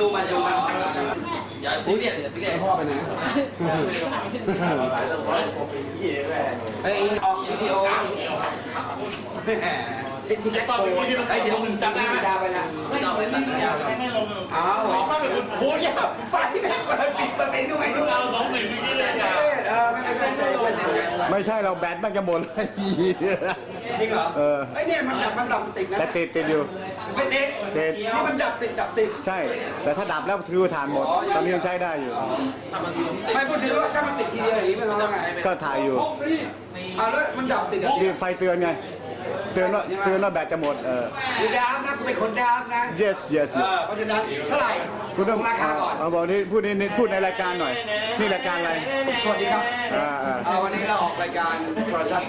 ตูมันดูมันอย่าซีเรียสอย่าซีเรียสพ่อไปไหนไอ้ออกวิดีโอไอที่แจ็คโตไอ้ที่มึงจำได้ไหมดาไปนะไม่ต้องไปตัดยาวอ้าวโอ้ยไฟแม่งเปิดปิดมาเป็นด้วยเราสองหนึ่งเมื่อกี้เลย เนี่ยเออไม่ไม่ใจไม่ใจไม่ใช่เราแบตมันจะหมดเลยจริงเหรอเออไอ้เนี่ยมันดับมันดับติดนะแต่ติดติดอยู่ ไม่ติดติด นี่มันดับติดดับติด ใช่ แต่ถ้าดับแล้วถือว่าฐานหมด ตอนนี้ยังใช้ได้อยู่ถ้ามันไม่พูดถึงว่าถ้ามันติดทีเดียวอย่างนี้มันร้องไงก็ถ่ายอยู่อ่าแล้วมันดับติดอะที่ไฟเตือนไงเตือนว่าเตือนว่าแบตจะหมดเออคือดามนะกูเป็นคนดามนะ yes yes เออเพราะฉะนั้นเท่าไหร่คุณต้องราคาก่อน เอาบอกนี่พูดนี่พูดในรายการหน่อย นี่รายการอะไร สวัสดีครับอ่าอ่าเอาวันนี้เราออกรายการโทรทัศน์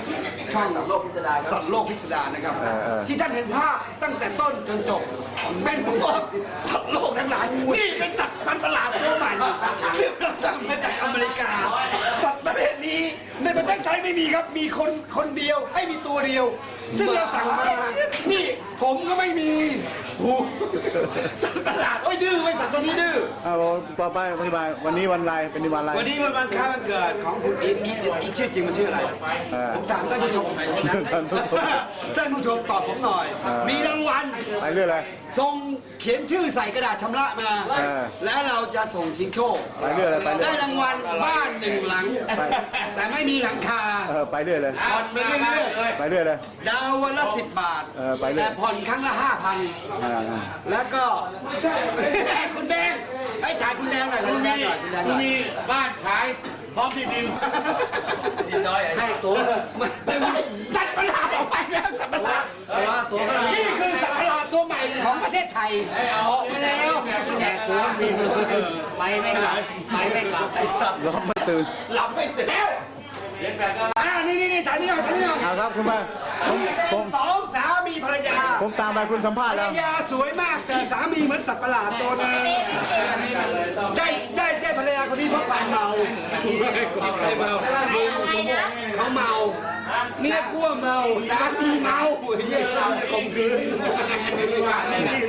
ช่องโลกพิสดารสัตว์โลกพิสดารนะครับเออเออ ที่ท่านเห็นภาพตั้งแต่ต้นจนจบเป็นพวกสัตว์โลกทั้งหลายนี่เป็นสัตว์พันธุ์ประหลาดตัวใหม่ซึ่งเราสั่งมาจากอเมริกา นี้ในประเทศไทยไม่มีครับมีคนคนเดียวให้มีตัวเดียว ซึ่งเราสั่งมา นี่ผมก็ไม่มีโอ้โหสัตว์ประหลาดโอ้ยดื้อไว้สัตว์ตัวนี้ดื้อเอาบอกต่อไปอธิบายวันนี้วันอะไรเป็นวันอะไร วันนี้มันวันคล้ายวันเกิดของคุณอีทอีทอีทชื่อจริงมันชื่ออะไร เออผมถามท่านผู้ชมท่านผู้ชม ท่านผู้ชมตอบผมหน่อยเออมีรางวัล ไปเรื่องอะไร ส่ง เขียนชื่อใส่กระดาษชำระมา เออแล้วเราจะส่งชิงโชคไปเรื่อยเลยไปเรื่อย ได้รางวัลบ้านหนึ่งหลังไปแต่ไม่มีหลังคาเออไปเรื่อยเลย ผ่อนไปเรื่อยไปเรื่อยเลย ๆดาววันละสิบบาท เออไปเรื่อย แต่ผ่อนครั้งละห้าพัน อ่าอ่าแล้วก็ คุณแดง ไอ้ถ่ายคุณแดงหน่อยคุคุณณแดมีงหน่อยคุณแดงหคุน่ณอยมีบ้านขายพร้อมที่ดินดินน้อยให้ตัวสัตว์ประหลาดออกไปแล้วสัตว์ประหลาดตัวตัวก็นี่คือสัตว์ประหลาดตัวใหม่ของประเทศไทยออกมาแล้วแจกตัวมีไปไม่กลับไปไม่กลับไอ้สัตว์ล้อมมาตื่นหลับไม่ตื่นแล้ว อ่านี่นี่นี่ถ่ายนี่หน่อยถ่ายนี่หน่อยเอาครับคุณมาผมผมสองสามีภรรยา ผมตามไปคุณสัมภาษภณ์รรแล้ว ยาสวยมากแต่สามีเหมือนสัตว์ประหลาดตัวหนึงได้ได้ได้ภรรยาคนนี้เพราะความเมาใครเมาเขาเมาเมียกลัวเมาสามีเมาเยี่ยสาวข่มขืน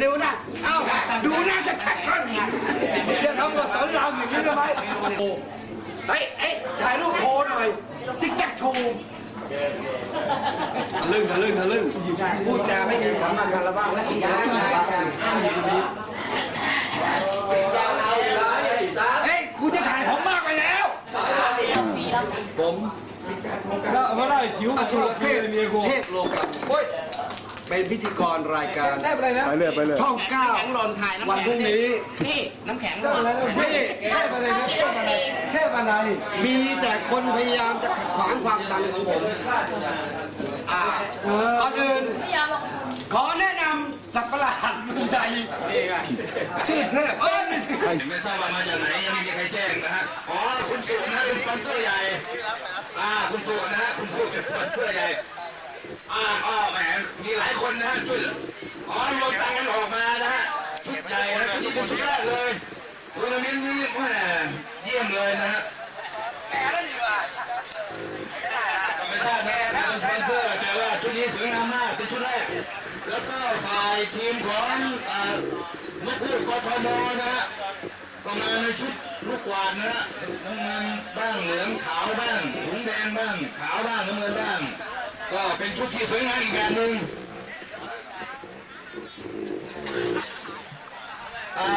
เร็วนะเอ้าดูน่าจะชัดก่อนจะทำกับสอนรามอย่างนี้ได้ไหมเฮ้ยเอ้ยถ่ายรูปโพสหน่อยติ๊กแจ็คโชว์ทะ ลึ่งทะลึ่งทะลึ่งพูดจาไม่มีสัมมาคารวะและอีกอย่างผู้หญิงคนนี้เฮ้ยคุณจะถ่ายผมมากไปแล้ว ผมว่าได้คิวอชุรเทพเทพโลกันโอ้ยเป็นพิธีกรรายการไปเรื่อยไปเรื่อยช่องเก้าแข็งหล่นถ่ายน้ำวันแข็งพรุ่งนี้นี่น้ำแข็งหล่นนี่เทพอะไรนะเทพอะไรเทพอะไร มีแต่คนพยายามจะขัดขวางความดังของผมอ่า ก่อนอื่นขอแนะนำสัตว์ประหลาดเมืองไทยชื่อเทพเอ้ยไม่ใช่ไม่ทราบว่ามาจากไหนยังไม่มีใครแจ้งนะฮะอ๋อคุณสุนะเป็นสปอนเซอร์ใหญ่อ่าคุณสุนะฮะคุณสุเป็นสปอนเซอร์ใหญ่อ่าอ๋อแหมมีหลายคนนะฮะช่วยอ๋อรวมตังค์กันออกมานะฮะชุดใหญ่นะชุดนี้เป็นชุดแรกเลยตัวนี้นี่แหมเยี่ยมเลยนะฮะไม่ทราบนะเป็นสปอนเซอร์แต่ว่าชุดนี้สวยงามมากเป็นชุดแรก แล้วก็ฝ่ายทีมของอ่านกพูดกทมนะฮะก็มาในชุดลูกกวาดนะฮะน้ำเงินบ้างเหลืองขาวบ้างถุงแดงบ้างขาวบ้างน้ำเงินบ้าง ก็เป็นชุดที่สวยงามอีกแบบหนึ่ง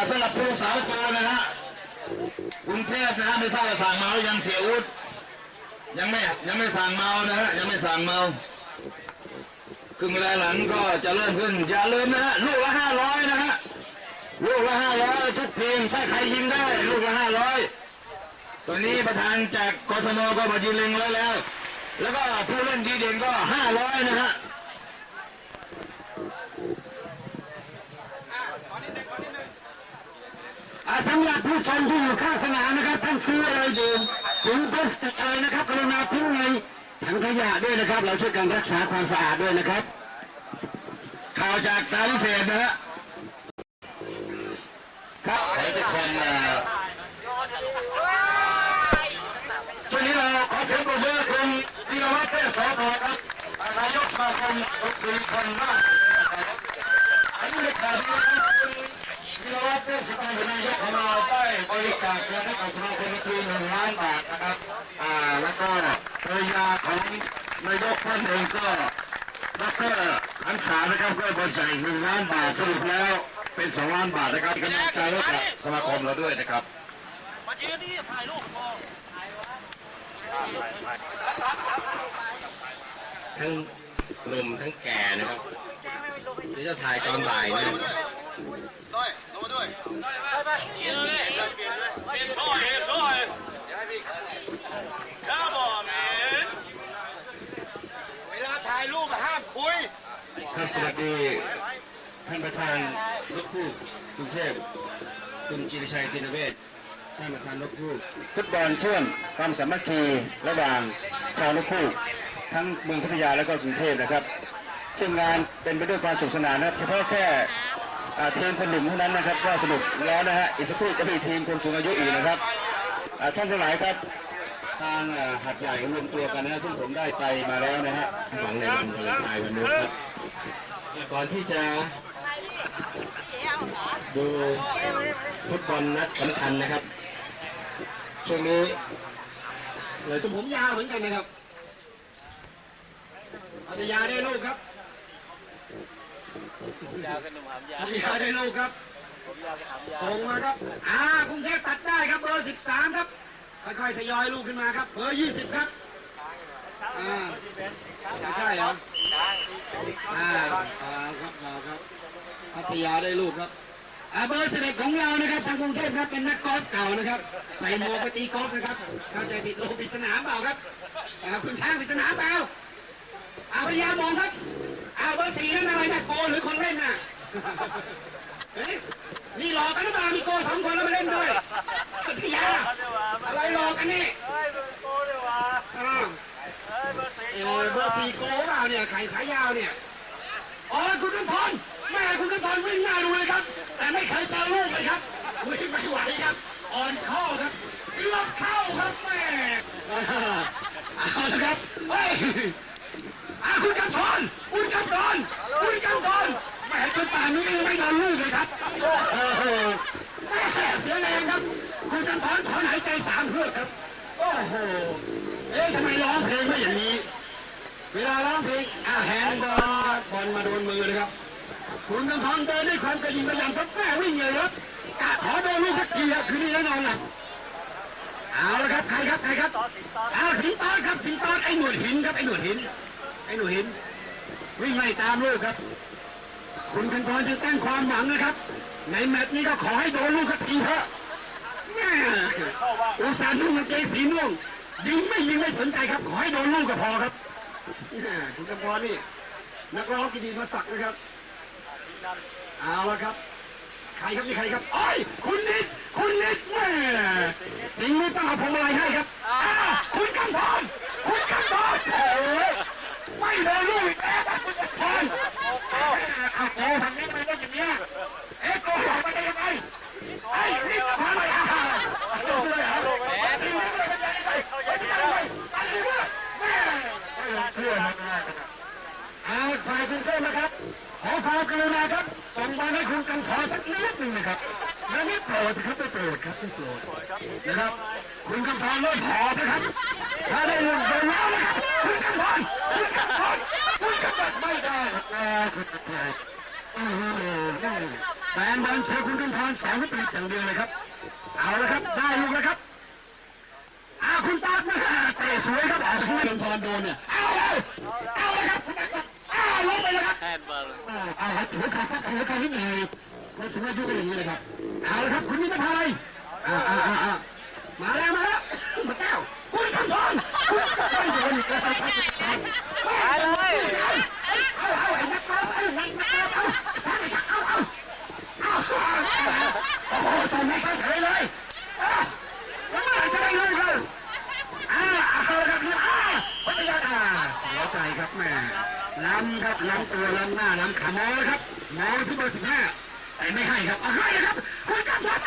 สำหรับผู้สาวโตนะฮะกรุงเทพนะฮะไม่ทราบว่าสั่งเมาหรือยังเสียอุดยังไม่ยังไม่สั่งเมานะฮะยังไม่สั่งเมา ครึ่งเวลาหลังก็จะเริ่มขึ้น อย่าลืมนะฮะลูกละห้าร้อยนะฮะลูกละห้าร้อยทุกทีมถ้าใครยิงได้ ลูกละห้าร้อยตัวนี้ประธานจากกทมก็มายืนเล็งไว้แล้ว แล้วก็ผู้เล่นดีเด่นก็ห้าร้อยนะฮะอ่าสำหรับผู้ชมที่อยู่ข้างสนามนะครับท่านซื้ออะไรดื่มถุงพลาสติกอะไรนะครับกรุณาทิ้งใน ถังขยะด้วยนะครับ เราช่วยกันรักษาความสะอาดด้วยนะครับ ข่าวจากสารเศษนะฮะครับขอทุกคนเอ่อช่วงนี้เราขอเสียงปรบมือคุณพิรวัตรเทพสธรครับนายกสมาคมดนตรีคนมากอันนี้เลขาธิการพิรวัฒน์เรื่องสกลนายกของเราได้บริจาคเงินให้กับเราคนละทีหนึ่งล้านบาทนะครับ อ่าแล้วก็ภรรยา ของนายกท่านเองก็ดรอันสานะครับก็บริจาคอีกหนึ่งล้านบาทสรุปแล้วเป็นสองล้านบาทนะครับกำลังใจให้กับสมาคมเราด้วยนะครับทั้งหนุ่มทั้งแก่นะครับเดี๋ยวจะถ่ายตอนบ่ายนะเวลาถ่ายรูปห้ามคุย ครับสวัสดีท่านประธานนกคู่กรุงเทพคุณจิรชัยตินเวชท่านประธานนกคู่ฟุตบอลเชื่อมความสามัคคีระหว่างชาวนกคู่ทั้งเมืองพัทยาและก็กรุงเทพนะครับ ซึ่งงานเป็นไปด้วยความสนุกสนานนะครับเฉพาะแค่อ่าทีมคนหนุ่มเท่านั้นนะครับก็สนุกแล้วนะฮะอีกสักครู่จะมีทีมคนสูงอายุอีกนะครับอ่าท่านทั้งหลายครับทางอ่าหัดใหญ่รวมตัวกันนะฮะซึ่งผมได้ไปมาแล้วนะฮะหวังในวันวาเลนไทน์วันนี้ครับ ก่อนที่จะดูฟุตบอลนัดสำคัญนะครับ ช่วงนี้เลยตุ้มผมยาวเหมือนกันนะครับพัทยาได้ลูกครับพัทยาได้ลูกครับตรงมาครับ อ่ากรุงเทพตัดได้ครับเบอร์13 ครับ ค่อยๆทยอยลูกขึ้นมาครับ เบอร์ 20 ครับอ่า ใช่เหรออ่าเอาครับเอาครับพัทยาได้ลูกครับอ่าเบอร์สิบเอ็ดของเรานะครับทางกรุงเทพครับเป็นนักกอล์ฟเก่านะครับ ใส่หมวกไปตีกอล์ฟนะครับเข้าใจผิดโลปิดสนามเปล่าครับอ่าคุณช้างปิดสนามเปล่าอ่าพยายามมองครับอ่าเบอร์สี่นั่นอะไรนะโกหรือคนเล่นน่ะเฮ้ยนี่หลอกกันหรือเปล่ามีโกสองคนแล้วมาเล่นด้วยพัทยาอะไรหลอกกันนี่อ่าเออเบอร์สี่โกเปล่าเนี่ยไข่ขายาวเนี่ย อ๋อคุณกันพรแม่คุณกันพรวิ่งหน้าดูเลยครับ แต่ไม่เคยเจอลูกเลยครับวิ่งไม่ไหวครับ อ่อนข้อครับเลือกเข้าครับแม่เอาละครับเฮ้ยอาคุณกันพรคุณกันพรคุณกันพรแม่จนป่านนี้ก็ยังไม่โดนลูกเลยครับโอ้โหแม่เสียแรงครับ คุณกันพรถอนหายใจสามเพื่อกครับ โอ้โหเอ๊ะทำไมร้องเพลงไม่อย่างนี้ เวลาร้องเพลงอาแฮนด์บอลบอลมาโดนมือนะครับคุณกำพังเดินด้วยความกระยิมกระยำสักแม่วิ่งเลยครับกะขอโดนลูกสักทีครับคืนนี้แน่นอนล่ะเอาละครับใครครับใครครับเอาสิงตอนครับสิงตอนไอ้หนวดหินครับไอ้หนวดหินไอ้หนวดหิน วิ่งไล่ตามลูกครับ คุณกันพรจะตั้งความหวังนะครับ ในแมตช์นี้ก็ขอให้โดนลูกสักทีเถอะ แม่อุตส่าห์นุ่งกางเกงสีม่วงยิงไม่ยิงไม่สนใจครับ ขอให้โดนลูกก็พอครับแม่คุณกำพรนี่นักร้องกินดีมาสักนะครับเอาละครับ ใครครับนี่ใครครับโอ้ยคุณนิดคุณนิดแม่สิงห์นิดต้องเอาพวงมาลัยให้ครับอ้าวคุณกำพรคุณกำพรโอ้ยไม่โดนลูกอีกแล้วครับคุณกำพรเอาโกทางนี้ไปเล่นอย่างเนี้ยเอ๊ะโกหกไปได้ยังไงไอ้นี่กำพรเลยอะโดนเลยเหรอสิงห์นิดเลยไปยังไงไปยังไงไปยังไงแม่ เพื่อนนะครับ อาฝ่ายกรุงเทพนะครับ ขอความกรุณาครับ ส่งมาให้คุณกันขอสักนิดหนึ่งนะครับและนี่โปรดครับไม่โปรดครับไม่โปรดนะครับ คุณกำพรเริ่มหอบนะครับ ถ้าได้เงินเดินแล้วนะครับคุณกำพรคุณกำพรคุณกำพรไม่ได้แต่คุณกำพรแฟนบอลเชียร์คุณกำพรสองลูกเป็นอย่างเดียวเลยครับ เอาละครับได้ลูกแล้วครับอาคุณตากมาเตะสวยครับออกทางเดินทอนโดนเนี่ยเอาเลยเอาเลยครับคุณตากเลงไปเลยครับแค่บอ่าเอาครับหัวขาดครับหัวขาดนิดหน่อยคนสูงอายุก็อย่างนี้เลยครับ เอาลยครับคุณมีปัญหาอะไรอ่าอ่าอ่ามาแล้วมาแล้วมาแก้วคุณคำพรคุณไม่โดนอีกแล้วครับมาเลยเอาเอาไอ้นักกอล์ฟไอ้นักเอาเอาเอาเอาโอ้โหส่งให้เขาเฉยเลยอะแล้วเมื่อไหร่จะได้ลูกเราอ่าเอาละครับนี่อ่าพัทยาอ่าเสียใจครับแม่ ล้ำครับล้ำตัวล้ำหน้าล้ำขามองครับมองที่เบอร์สิบห้าแต่ไม่ให้ครับเอาให้ครับคุณกำลัง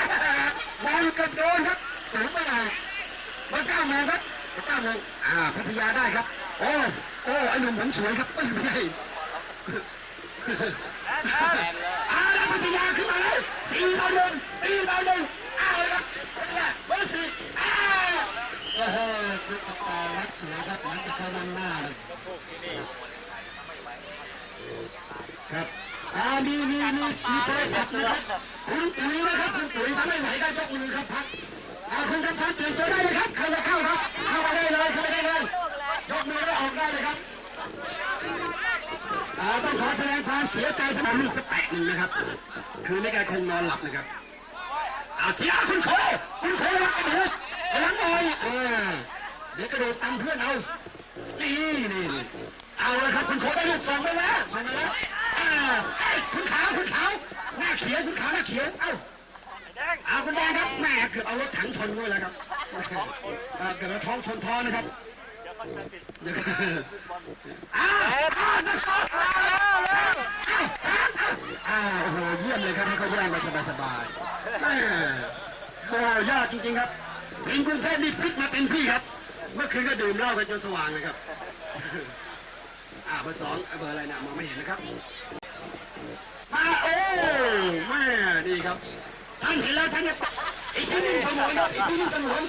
มองกันโดนครับสูงไปหน่อยเบอร์เก้าโมงครับเบอร์เก้าโมงอ่าพัทยาได้ครับ โอ้โอ้ไอ้หนุ่มผมสวยครับไม่ใช่อาแล้วพัทยาขึ้นมาแล้วสี่ต่อหนึ่งสี่ต่อหนึ่งเอาเลยครับพัทยาเบอร์สี่อ้าวโอ้โหสุดตาครับสวยครับหลังจากเขานำหน้าเลย ครับอ่ามีมีมีมีโทรศัพท์นะครับคุณปุ๋ยนะครับคุณปุ๋ยถ้าไม่ไหวก็ยกมือครับพักอ่าคุณครับพักเตรียมตัวได้เลยครับใครจะเข้าครับ เข้ามาได้เลยเข้ามาได้เลยยกมือแล้วออกได้เลยครับอ่าต้องขอแสดงความเสียใจสำหรับลูกสแปะหนึ่งนะครับ คือไม่แกคงนอนหลับนะครับอาเทียคุณโคคุณโครับกันเถอะหลังหน่อยเออเดี๋ยวกระโดดตามเพื่อนเอานี่นี่เอาเลยครับคุณโคได้ลูกส่งไปแล้วส่งไปแล้ว คุณขาวคุณขาวหน้าเขียวคุณขาวหน้าเขียวเอ้าเอาคุณแดงครับแม่เกือบเอารถถังชนด้วยแล้วครับเกือบเอาท้องชนท้อนะครับเดี๋ยวอ้าวอ้าวนะครับอ้าวแล้วอ้าวโอ้โหเยี่ยมเลยครับให้เขาแย่งไปสบายๆโอ้ยอดจริงๆครับทีมกรุงเทพนี่ฟิตมาเต็มที่ครับ เมื่อคืนก็ดื่มเหล้ากันจนสว่างเลยครับอ่าเบอร์สองเบอร์อะไรนะมองไม่เห็นนะครับ แม่ดีครับท่านเห็นแล้วท่านจะอีกที่หนึ่งสมวนครับอีกที่หนึ่งสมวน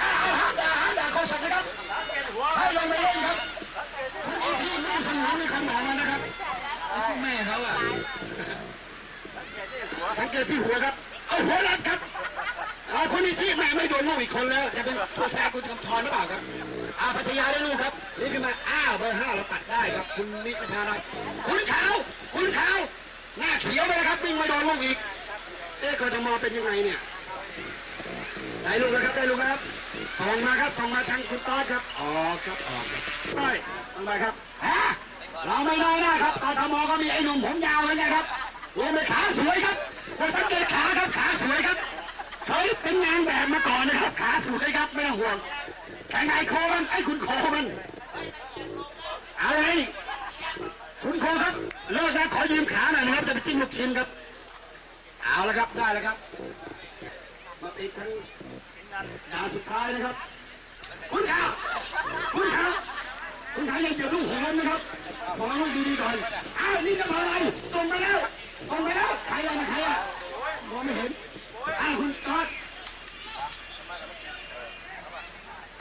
อ้าวห้ามด่าห้ามด่าโคชนะครับให้ลงไปเล่นครับไอ้ที่แม่สมองมีคนบอกมานะครับแม่เขาอะสังเกตที่หัวครับเอาหัวรัดครับเอาคนนี้ที่แม่ไม่โดนลูกอีกคนแล้วจะเป็นตัวแทนคุณกำธรหรือเปล่าครับอาพัทยาได้ลูกครับนี่ขึ้นมาอ้าวเบอร์ห้าเราตัดได้ครับ คุณนิชพารัตน์คุณขาว คุณขาว หน้าเขียวไปเลยครับวิ่งมาโดนลูกอีกเอ๊ะกทมเป็นยังไงเนี่ยได้ลูกแล้วครับได้ลูกครับส่งมาครับส่งมาทางคุณต้อครับออกครับออกได้ทำไมครับฮะเราไม่น้หน้าครับกทมก็มีไอ้หนุ่มผมยาวเหมือนกันครับรวมไปขาสวยครับคนสังเกตขาครับขาสวยครับเคยเป็นงานแบบมาก่อนนะครับขาสวยครับไม่ต้องห่วงแข่งไอ้โคมันไอ้คุณโคมันอะไรคุณโคครับ เลิกนะขอยืมขาหน่อยนะครับจะไปจิ้มลูกชิ้นครับ เอาละครับได้แล้วครับ มาติดทั้งดาวสุดท้ายนะครับ คุณขาคุณขาคุณขายังเจอลูกหัวนะครับมองลูกดีๆก่อนอ้าวนี่จะมาอะไรส่งไปแล้วส่งไปแล้วใครอะนะใครอะมองไม่เห็นอ้าวคุณก๊อต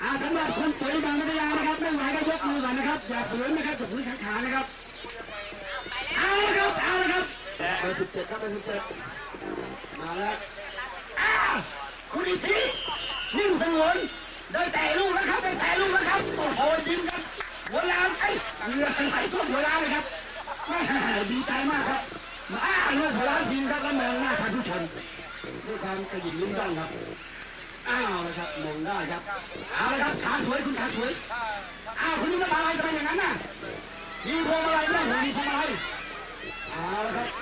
อาสำหรับคุณปุ๋ยบางพัทยานะครับไม่ไหวก็ยกมือก่อนนะครับ อย่าฝืนนะครับอย่าฝืนขังขานะครับ เอาละครับเอาละครับเบอร์สิบเจ็ดครับเบอร์สิบเจ็ดมาแล้วอ้าวคุณอิทธินิ่งสงวนได้แต่ลูกแล้วครับได้แต่ลูกแล้วครับโอ้โหยิ้มครับหัวล้านไอ้ยเหงื่อไหลท่วมหัวล้านเลยครับแม่ดีใจมากครับอ้าลูกหัวล้านทีมครับแล้วมองหน้าท่านผู้ชมด้วยความกระหยิ่มลิ้นต้องครับอ้าวนะครับมองได้ครับเอาละครับขาสวยคุณขาสวยอ้าวคุณนี่มาอะไรจะเป็นอย่างนั้นน่ะยิงพวงอะไรไม่ได้หัวยิงพวงอะไร เอาละครับ